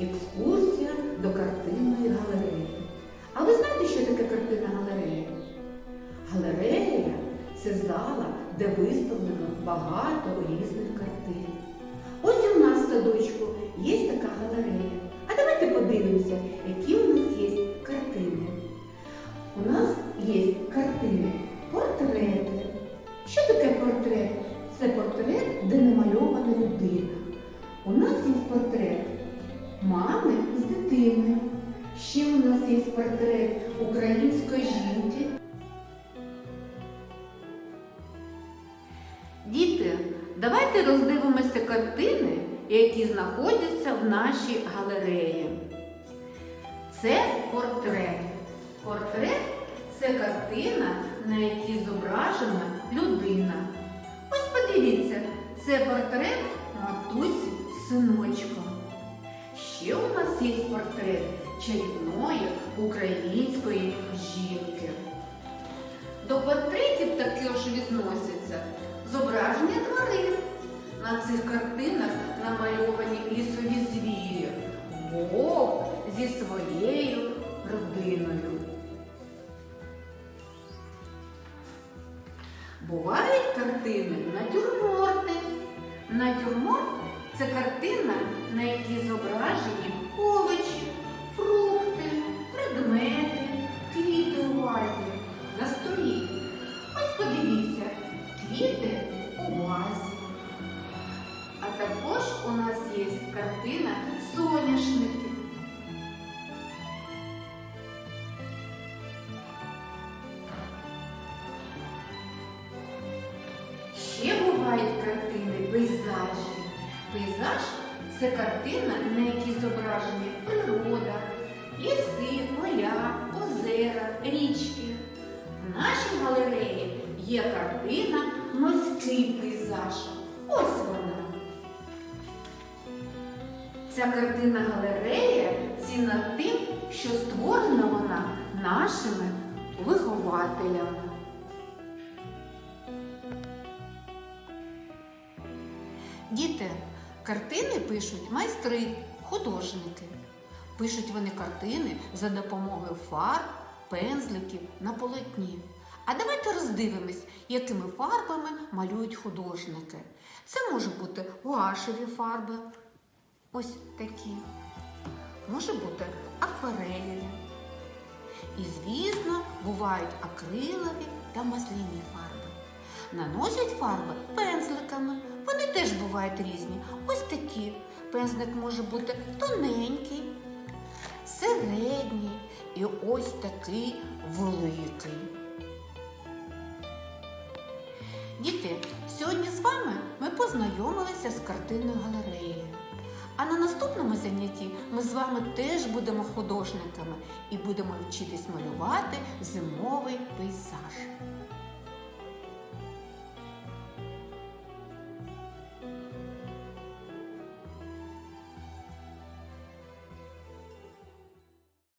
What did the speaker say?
Екскурсія до картинної галереї. А ви знаєте, що таке картинна галерея? Галерея це зала, де виставлено багато різних картин. Ось у нас садочку є така галерея. А давайте подивимося, які у нас є картини. У нас є картини, портрети. Що таке портрет? Це портрет, де намальована людина. У нас є портрет мами з дитиною. Ще у нас є портрет української жінки. Діти, давайте роздивимося картини, які знаходяться в нашій галереї. Це портрет. Портрет це картина, на якій зображена людина. Ось подивіться, це портрет матусі з синочком. Ще у нас є портрет чарівної української жінки. До портретів також відносяться зображення тварин. На цих картинах намальовані лісові звірі, вовк зі своєю родиною. Бувають картини натюрморти. Натюрморт це картина, на якій зображені овочі, фрукти, предмети, квіти у вазі на столі. Ось подивіться, квіти у вазі. А також у нас є картина соняшники. Ще бувають картини пейзажі. Пейзаж це картина, на якій зображені природа, ліси, поля, озера, річки. В нашій галереї є картина Морський пейзаж. Ось вона. Ця картина галерея цінна тим, що створена вона нашими вихователями. Діти, картини пишуть майстри, художники. Пишуть вони картини за допомогою фарб, пензликів на полотні. А давайте роздивимось, якими фарбами малюють художники. Це може бути гуашеві фарби, ось такі. Може бути акварелі. І, звісно, бувають акрилові та масляні фарби. Наносять фарби бувають різні. Ось такі. Пензлик може бути тоненький, середній і ось такий великий. Діти, сьогодні з вами ми познайомилися з картинною галереєю. А на наступному занятті ми з вами теж будемо художниками і будемо вчитись малювати зимовий пейзаж.